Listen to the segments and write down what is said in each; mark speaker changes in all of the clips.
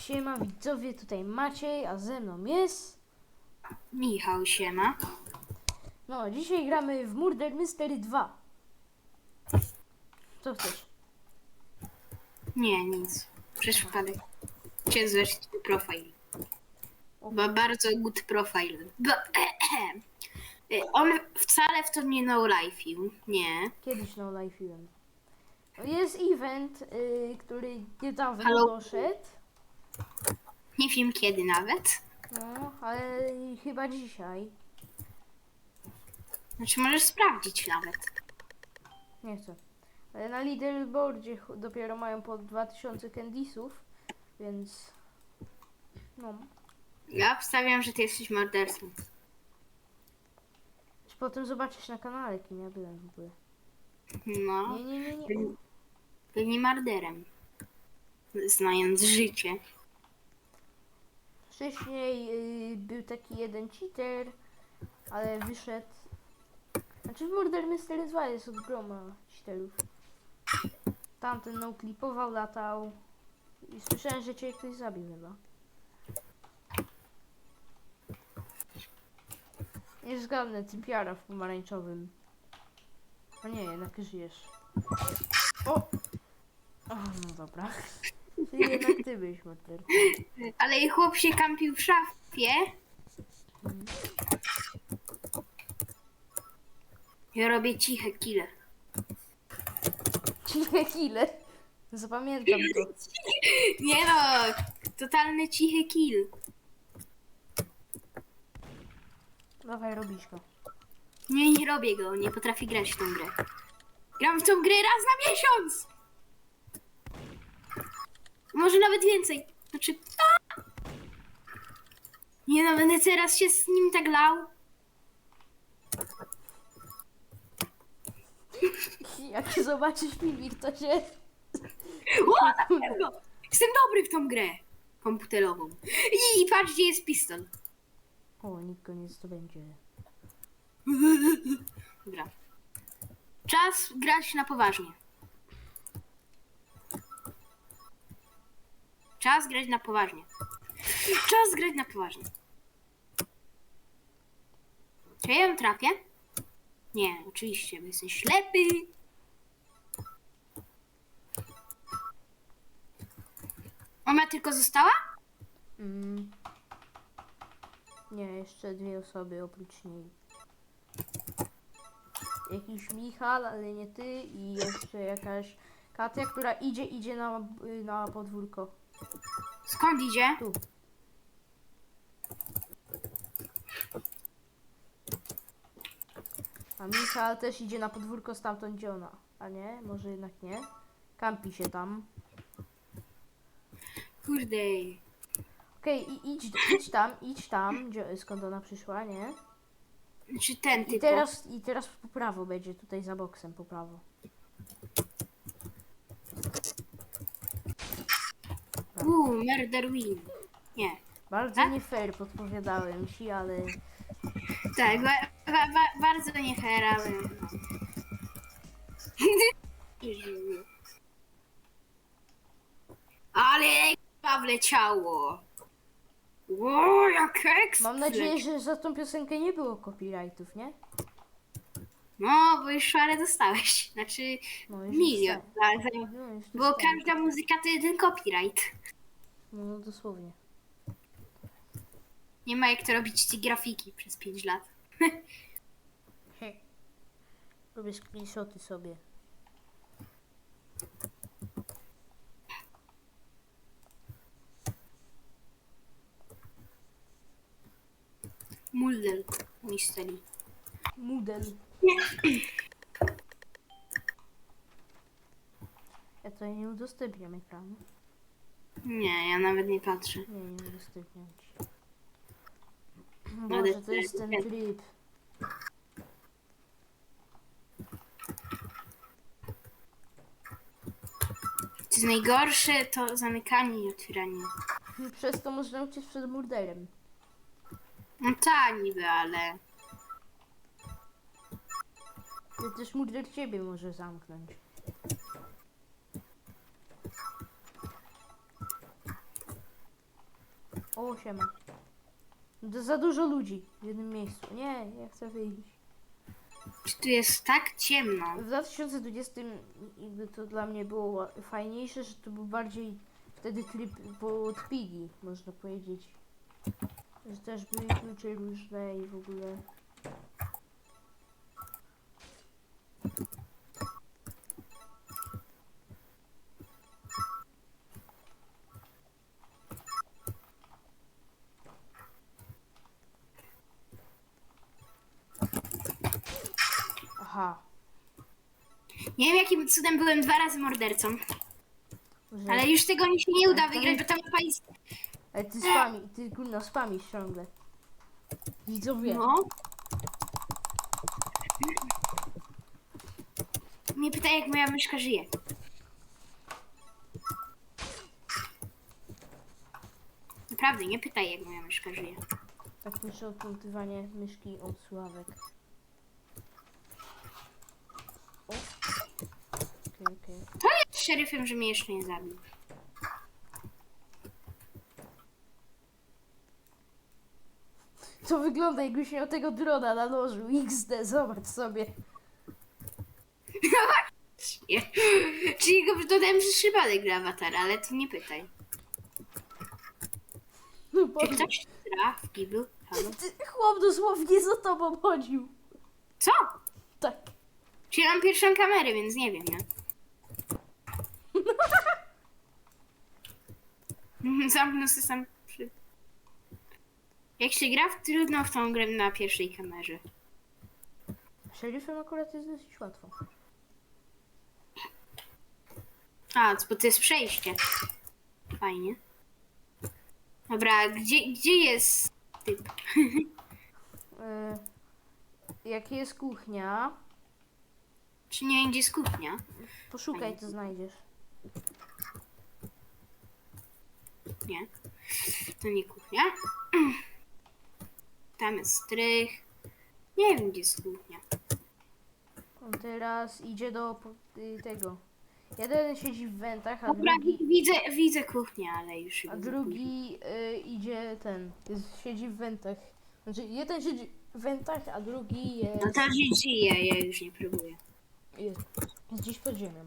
Speaker 1: Siema widzowie, tutaj Maciej, a ze mną jest...
Speaker 2: Michał siema.
Speaker 1: No, dzisiaj gramy w Murder Mystery 2. Co chcesz?
Speaker 2: Nie, nic. Przez przypadek. Zobaczyć twój profil. Bo bardzo good profile. Bo, on wcale w to nie no life'ił. Nie.
Speaker 1: Kiedyś no life'iłem. Jest event, y, który niedawno
Speaker 2: Halo?
Speaker 1: doszedł.
Speaker 2: Nie wiem kiedy nawet.
Speaker 1: No, ale chyba dzisiaj.
Speaker 2: Znaczy możesz sprawdzić nawet.
Speaker 1: Nie chcę. Ale na leaderboardzie ch- dopiero mają po 2000 candysów, więc... No.
Speaker 2: Ja obstawiam, że ty jesteś mordercą.
Speaker 1: Potem zobaczysz na kanale, kim ja byłem w ogóle.
Speaker 2: No.
Speaker 1: Nie, nie, nie, nie.
Speaker 2: Pewnie morderem. Znając życie.
Speaker 1: Wcześniej y, był taki jeden cheater, ale wyszedł. Znaczy w Murder Mystery 2 jest od groma cheaterów. Tamten no klipował, latał. I słyszałem, że cię ktoś zabił chyba. Nie zgadnę, typiara w pomarańczowym. A nie, jednak żyjesz. O! O, no dobra. Czyli jednak ty byłeś mordercą.
Speaker 2: Ale i chłop się kampił w szafie. Ja robię ciche kile.
Speaker 1: Cichy killer. Zapamiętam to.
Speaker 2: Nie no, totalny cichy kill.
Speaker 1: Dawaj, robisz go.
Speaker 2: Nie, nie robię go, nie potrafię grać w tą grę. Gram w tą grę raz na miesiąc! Może nawet więcej. Znaczy... a! Nie no, będę teraz się z nim tak lał.
Speaker 1: Jak zobaczysz filmik, to się...
Speaker 2: O, na pewno! Jestem dobry w tą grę komputerową. I, i patrz, gdzie jest pistol.
Speaker 1: O, nikt go nie zdobędzie.
Speaker 2: Dobra. Czas grać na poważnie. Czas grać na poważnie. Czas grać na poważnie. Czy ja ją trafię? Nie, oczywiście, bo jestem ślepy. Ona tylko została?
Speaker 1: Mm. Nie, jeszcze dwie osoby oprócz niej. Jakiś Michal, ale nie ty i jeszcze jakaś Katia, która idzie, idzie na, na podwórko.
Speaker 2: Skąd idzie?
Speaker 1: Tu. A Michal też idzie na podwórko stamtąd, gdzie ona. A nie? Może jednak nie? Kampi się tam.
Speaker 2: Kurde.
Speaker 1: Okej, i idź, idź tam, idź tam, gdzie, skąd ona przyszła, nie?
Speaker 2: Czy ten
Speaker 1: I
Speaker 2: typ?
Speaker 1: teraz, I teraz po prawo będzie, tutaj za boksem po prawo.
Speaker 2: Murder win. Nie.
Speaker 1: Bardzo
Speaker 2: Tak?
Speaker 1: nie fair podpowiadałem ci, ale
Speaker 2: Tak, ba, ba, ba, bardzo nie fair, ale... ale k***a wleciało. Ło, jak eks
Speaker 1: mam nadzieję, że za tą piosenkę nie było copyrightów, nie?
Speaker 2: No, bo już parę dostałeś. Znaczy,
Speaker 1: No, już
Speaker 2: milion.
Speaker 1: dostałem. No, już
Speaker 2: Bo
Speaker 1: dostałem.
Speaker 2: każda muzyka to jeden copyright.
Speaker 1: No, dosłownie.
Speaker 2: Nie ma jak to robić ci grafiki przez 5 lat.
Speaker 1: Robię screenshoty sobie.
Speaker 2: Mulder Mystery.
Speaker 1: Moodle. Ja to nie udostępniam ekranu.
Speaker 2: Nie, ja nawet nie patrzę.
Speaker 1: Nie, nie.
Speaker 2: Ale-
Speaker 1: Boże, to jest ten tryb.
Speaker 2: Co jest najgorsze, to zamykanie i otwieranie.
Speaker 1: Przez to można uciec przed murderem.
Speaker 2: No tak niby, ale...
Speaker 1: Ale też murder ciebie może zamknąć. O, siema. To za dużo ludzi w jednym miejscu. Nie, ja chcę wyjść.
Speaker 2: Tu jest tak ciemno?
Speaker 1: W 2020 jakby to dla mnie było fajniejsze, że to był bardziej wtedy tryb pod pigi, można powiedzieć. Że też były klucze różne i w ogóle. Aha.
Speaker 2: Nie wiem jakim cudem byłem dwa razy mordercą,
Speaker 1: Że...
Speaker 2: ale już tego mi się nie uda wygrać, bo ta mapa jest...
Speaker 1: Ale ty spami, ty kurna spamisz ciągle. Widzowie.
Speaker 2: No. Mnie pyta jak moja myszka żyje. Naprawdę, nie pytaj jak moja myszka żyje.
Speaker 1: Tak pisze odpływanie myszki od sławek. O. Okej, okej.
Speaker 2: To jest szeryfem, że mnie jeszcze nie zabił.
Speaker 1: To wygląda jakbyś miał tego drona na nożu. XD, zobacz sobie.
Speaker 2: Nie. Czyli go dodałem przez przypadek do awatara, ale ty nie pytaj.
Speaker 1: No
Speaker 2: Czy
Speaker 1: Boże.
Speaker 2: ktoś gra w Gibu? Halo?
Speaker 1: Ty, chłop dosłownie za tobą chodził.
Speaker 2: Co?
Speaker 1: Tak.
Speaker 2: Czy ja mam pierwszą kamerę, więc nie wiem, nie? Zamknę sobie sam przy... Jak się gra w trudno w tą grę na pierwszej kamerze.
Speaker 1: Szeryfem akurat jest dosyć łatwo.
Speaker 2: A, bo to jest przejście. Fajnie. Dobra, gdzie, gdzie jest typ?
Speaker 1: Jak jest kuchnia,
Speaker 2: Czy nie gdzie jest kuchnia?
Speaker 1: poszukaj, to znajdziesz.
Speaker 2: Nie. To nie kuchnia. Tam jest strych. Nie wiem, gdzie jest kuchnia.
Speaker 1: On teraz idzie do po- y, tego. Jeden siedzi w wentach, a
Speaker 2: Dobra,
Speaker 1: drugi,
Speaker 2: widzę, widzę kuchnię, ale już
Speaker 1: a
Speaker 2: widzę
Speaker 1: drugi y, idzie ten. Jest, siedzi w wentach. Znaczy, jeden siedzi w wentach, a drugi jest,
Speaker 2: No to żyje, ja już nie próbuję.
Speaker 1: jest, jest gdzieś pod ziemią.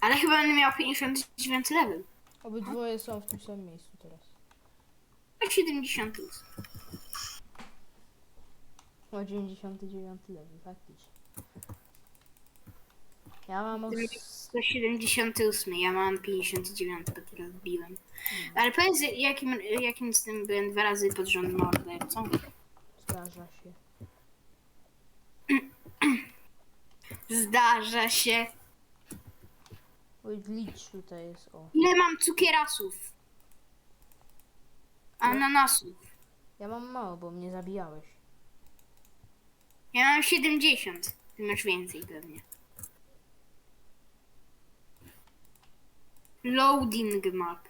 Speaker 2: Ale chyba będę miał 59 level.
Speaker 1: Obydwoje są w tym samym miejscu teraz.
Speaker 2: A 78.
Speaker 1: O 99 level, faktycznie. Ja mam od...
Speaker 2: 178, ja mam 59, bo teraz biłem. Ale powiedz, jakim, jakim z tym byłem dwa razy pod rząd mordercą?
Speaker 1: Zdarza się.
Speaker 2: Zdarza się.
Speaker 1: Oj, licz tutaj jest, o.
Speaker 2: Ile mam cukierasów? Ananasów.
Speaker 1: Ja mam mało, bo mnie zabijałeś.
Speaker 2: Ja mam 70. Ty masz więcej pewnie. Loading map.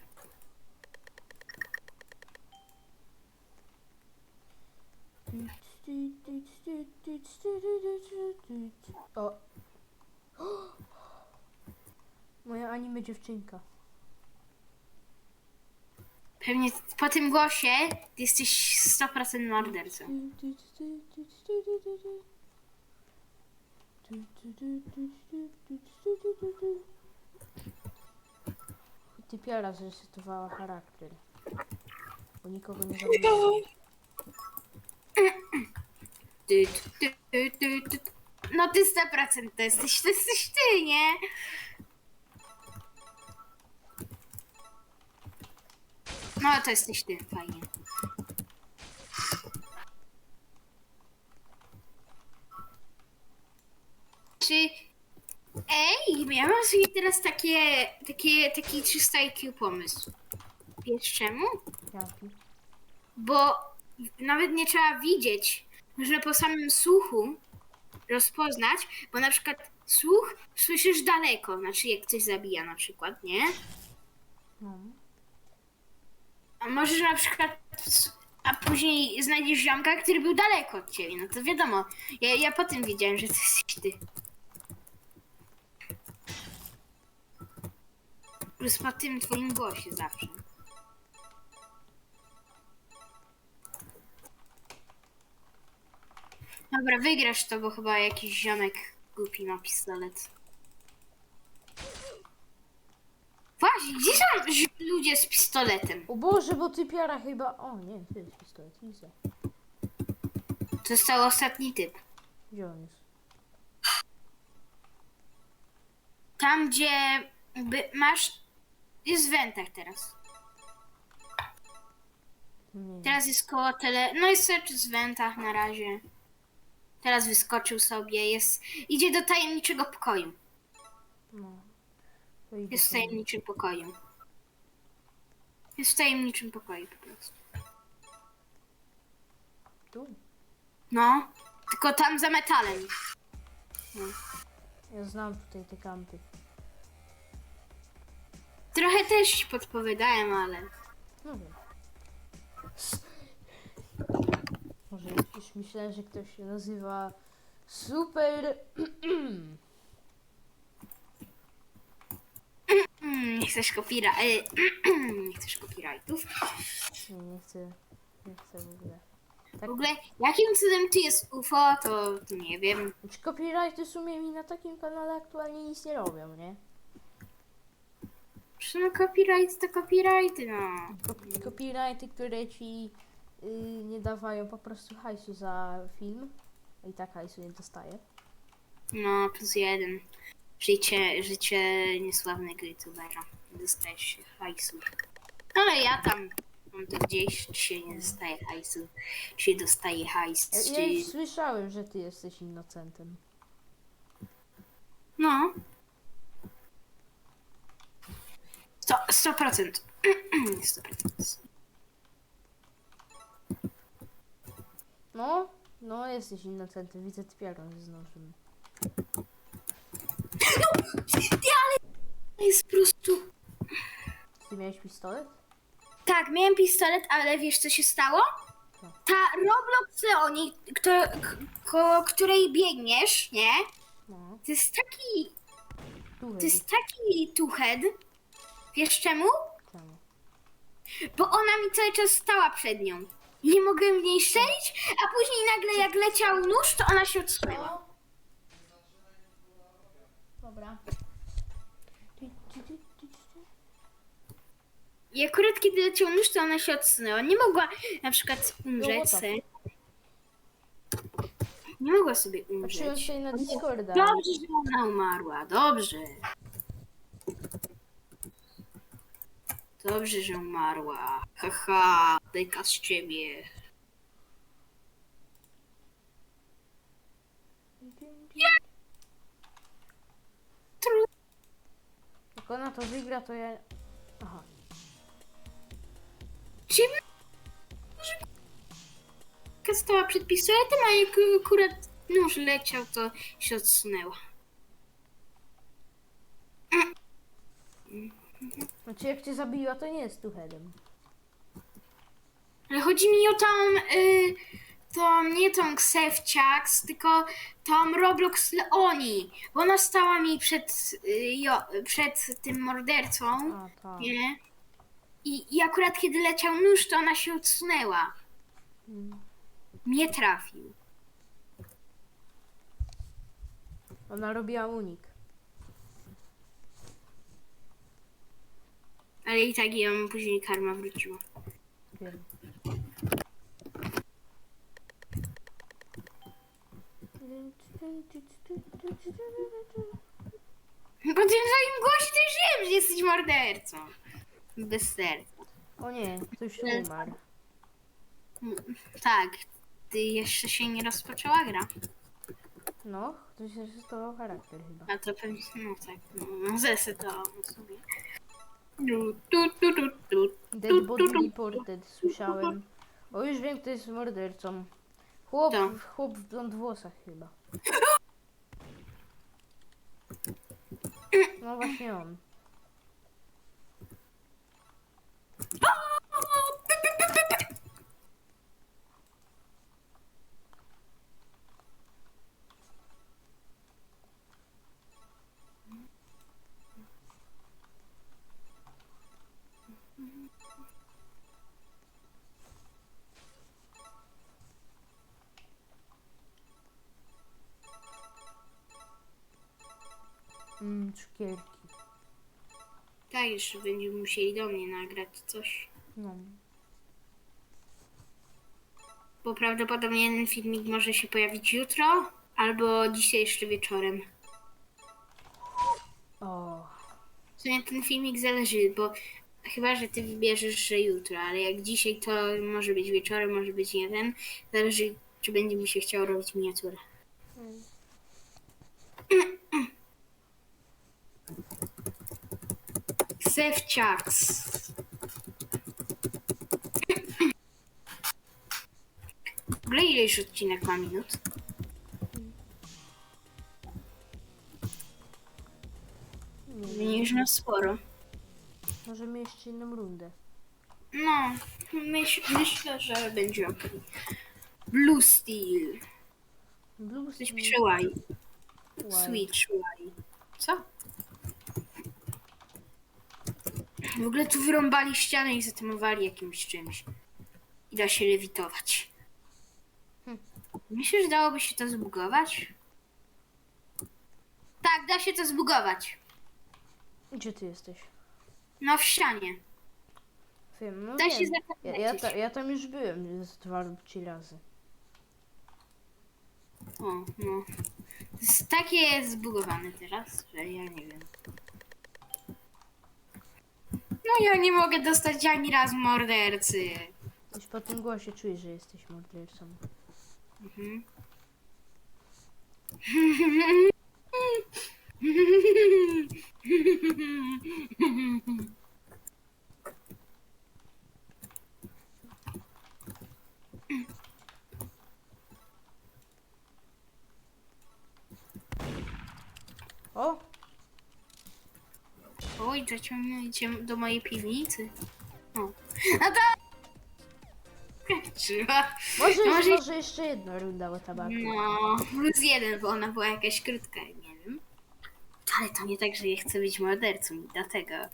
Speaker 1: O. Moja anime dziewczynka.
Speaker 2: Pewnie po tym głosie ty jesteś 100% mordercą.
Speaker 1: Typiara zresetowała charakter. Bo nikogo nie zabiła.
Speaker 2: Ty, ty, ty, ty, ty. No ty 100% to jesteś, to jesteś ty, nie? No to jesteś ty, fajnie. Czy... Ej, ja mam sobie teraz takie, takie, taki 300 IQ pomysł. Wiesz czemu?
Speaker 1: Jaki?
Speaker 2: bo nawet nie trzeba widzieć. Można po samym słuchu rozpoznać, bo na przykład słuch słyszysz daleko, znaczy jak coś zabija na przykład, nie?
Speaker 1: No.
Speaker 2: A możesz na przykład, a później znajdziesz ziomka, który był daleko od ciebie, no to wiadomo. Ja, ja potem wiedziałem, że to jesteś ty. Plus po tym twoim głosie zawsze. Dobra, wygrasz to, bo chyba jakiś ziomek głupi ma pistolet. Właśnie, gdzie są zi- ludzie z pistoletem?
Speaker 1: O Boże, bo ty piara chyba... O nie, to jest pistolet, widzę.
Speaker 2: To został ostatni typ.
Speaker 1: Gdzie on jest?
Speaker 2: Tam, gdzie by masz... Jest w wentach teraz.
Speaker 1: Nie.
Speaker 2: Teraz jest koło tele... No jest search z wentach na razie. Teraz wyskoczył sobie, jest... Idzie do tajemniczego pokoju.
Speaker 1: No. To idę
Speaker 2: Jest w
Speaker 1: tam.
Speaker 2: tajemniczym pokoju. Jest w tajemniczym pokoju po prostu.
Speaker 1: Tu.
Speaker 2: No, tylko tam za metalem.
Speaker 1: Ja znam tutaj te kampy.
Speaker 2: Trochę też ci podpowiadałem, ale...
Speaker 1: No wiem. Może już myślałem, że ktoś się nazywa Super...
Speaker 2: Mm, nie chcesz kopira... e, nie chcesz copyrightów.
Speaker 1: Nie, nie chcę... Nie chcę w ogóle.
Speaker 2: W ogóle, jakim cudem tu jest UFO, to nie wiem.
Speaker 1: Znaczy copyrighty w sumie mi na takim kanale aktualnie nic nie robią, nie?
Speaker 2: Czy no copyright to copyrighty, no.
Speaker 1: Cop- Copyrighty, które ci y, nie dawają po prostu hajsu za film. I tak hajsu nie dostaję.
Speaker 2: No, plus jeden. Życie, życie niesławnego youtubera. Dostajesz się hajsu. Ale ja tam mam to gdzieś, się nie dostaje hajsu, czy dostaje hajs,
Speaker 1: Ja, ja już słyszałem, że ty jesteś innocentem.
Speaker 2: No. Sto, 100%. 100%.
Speaker 1: No, no jesteś innocentem. Widzę typiarą z nożem.
Speaker 2: To jest po prostu...
Speaker 1: Ty miałeś pistolet?
Speaker 2: Tak, miałem pistolet, ale wiesz co się stało? Ta Roblox Leoni, kto, k- koło której biegniesz, nie?
Speaker 1: No,
Speaker 2: To jest taki,
Speaker 1: tu
Speaker 2: to jest taki tuched. Wiesz czemu?
Speaker 1: Czemu?
Speaker 2: Bo ona mi cały czas stała przed nią. Nie mogłem w niej strzelić, a później nagle jak leciał nóż, to ona się odsunęła. I akurat kiedy leciał nóż, to ona się odsunęła. Nie mogła na przykład umrzeć.
Speaker 1: No, tak.
Speaker 2: se. Nie mogła sobie
Speaker 1: Patrzyłem
Speaker 2: umrzeć.
Speaker 1: na Discorda.
Speaker 2: Dobrze, że ona umarła. Dobrze. Dobrze, że umarła. Haha, beka z ciebie.
Speaker 1: Jak ona to wygra, to ja...
Speaker 2: Stała przed pistoletem, a jak akurat nóż leciał, to się odsunęła.
Speaker 1: Znaczy jak cię zabiła, to nie jest tuchedem.
Speaker 2: Ale chodzi mi o tą, y, tą nie tą Ksewciaks, tylko tą Roblox Leoni. Bo ona stała mi przed, y, jo, przed tym mordercą,
Speaker 1: A, tak.
Speaker 2: nie? I, I akurat kiedy leciał nóż, to ona się odsunęła.
Speaker 1: Mm.
Speaker 2: Nie trafił.
Speaker 1: Ona robiła unik.
Speaker 2: Ale i tak ją później karma wróciła.
Speaker 1: Wiem.
Speaker 2: Po tym twoim głosie to już wiem, że jesteś mordercą. Bez serca.
Speaker 1: O nie, ktoś umarł.
Speaker 2: Tak, ty jeszcze się nie rozpoczęła gra.
Speaker 1: No, ktoś zrejestrował charakter chyba.
Speaker 2: A to pewnie, no tak, no zesetował sobie. Tu, tu, tu, tu, tu,
Speaker 1: Dead
Speaker 2: tu,
Speaker 1: body reported, słyszałem. O, już wiem, kto jest mordercą. Chłop,
Speaker 2: Kto?
Speaker 1: chłop w blond włosach chyba. No właśnie on. cukierki.
Speaker 2: Tak, jeszcze będziemy musieli do mnie nagrać coś.
Speaker 1: No.
Speaker 2: Bo prawdopodobnie jeden filmik może się pojawić jutro, albo dzisiaj jeszcze wieczorem.
Speaker 1: O.
Speaker 2: W sumie ten filmik zależy, bo chyba, że ty wybierzesz, że jutro, ale jak dzisiaj, to może być wieczorem, może być jeden. Zależy, czy będzie mi się chciało robić miniaturę. Sewciaks. W ogóle ile już odcinek ma minut?
Speaker 1: Nie wiem.
Speaker 2: Już na sporo.
Speaker 1: Możemy jeszcze inną rundę.
Speaker 2: No, myśl, myślę, że będzie ok. Blue Steel.
Speaker 1: Blue
Speaker 2: Coś
Speaker 1: Steel
Speaker 2: Y.
Speaker 1: Wild.
Speaker 2: Switch Y. Co? W ogóle tu wyrąbali ścianę i zatymowali jakimś czymś. I da się lewitować.
Speaker 1: Hm.
Speaker 2: Myślisz, że dałoby się to zbugować? Tak, da się to zbugować.
Speaker 1: Gdzie ty jesteś?
Speaker 2: No w ścianie.
Speaker 1: Wiem, no
Speaker 2: Da się
Speaker 1: wiem. Ja, ja, ta, ja tam już byłem z dwa lub trzy razy.
Speaker 2: O, no. To jest takie zbugowane teraz, że ja nie wiem. No ja nie mogę dostać ani razu mordercy.
Speaker 1: Już po tym głosie czujesz, że jesteś mordercą.
Speaker 2: Mhm.
Speaker 1: O!
Speaker 2: Oj, zaciągnijcie do mojej piwnicy. O. No to... Trzeba.
Speaker 1: Może,
Speaker 2: Może-
Speaker 1: może jeszcze jedna runda o tabaku.
Speaker 2: No, plus jeden, bo ona była jakaś krótka, nie wiem. Ale to nie tak, że ja chcę być mordercą i dlatego.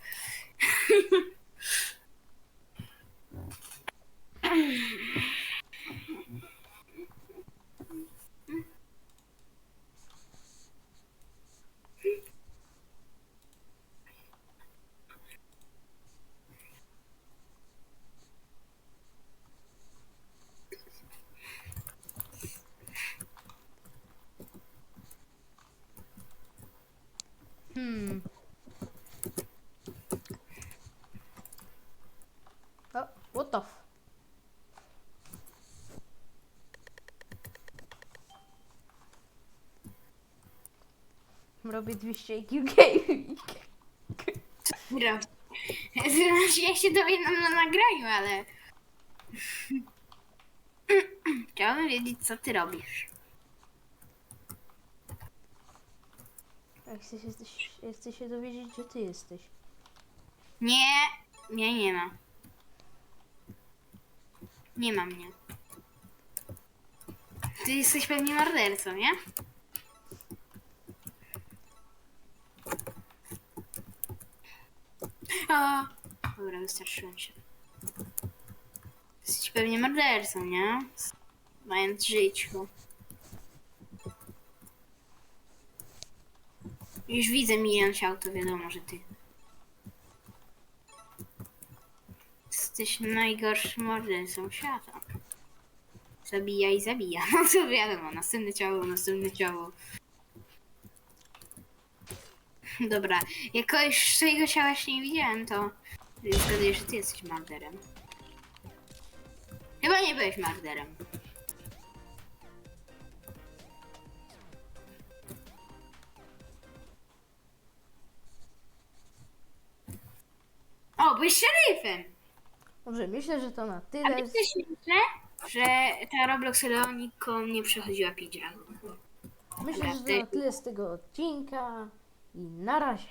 Speaker 1: Hmm. O, what the f... Robię 200 IQ gaming.
Speaker 2: Znaczy, ja się dowiadam na nagraniu, ale. Chciałabym wiedzieć, co ty robisz.
Speaker 1: Chcę się, się dowiedzieć, gdzie ty jesteś.
Speaker 2: Nie, nie, nie ma. Nie ma mnie. Ty jesteś pewnie mordercą, nie? O, dobra, wystarczyłem się. Jesteś pewnie mordercą, nie? Mając życiu. Już widzę milion ciał, to wiadomo, że ty. Jesteś najgorszym mordercą świata. Zabija i zabija. No to wiadomo, następne ciało, następne ciało. Dobra, jako już swojego ciała jeszcze nie widziałem, to zgaduję, że ty jesteś morderem. Chyba nie byłeś morderem. O, byłeś szeryfem!
Speaker 1: Dobrze, myślę, że to na
Speaker 2: A
Speaker 1: tyle.
Speaker 2: wiecie śmieszne, że ta Roblox Leoniką nie przechodziła pidzianą.
Speaker 1: Myślę, że to na tyle z tego odcinka. I na razie.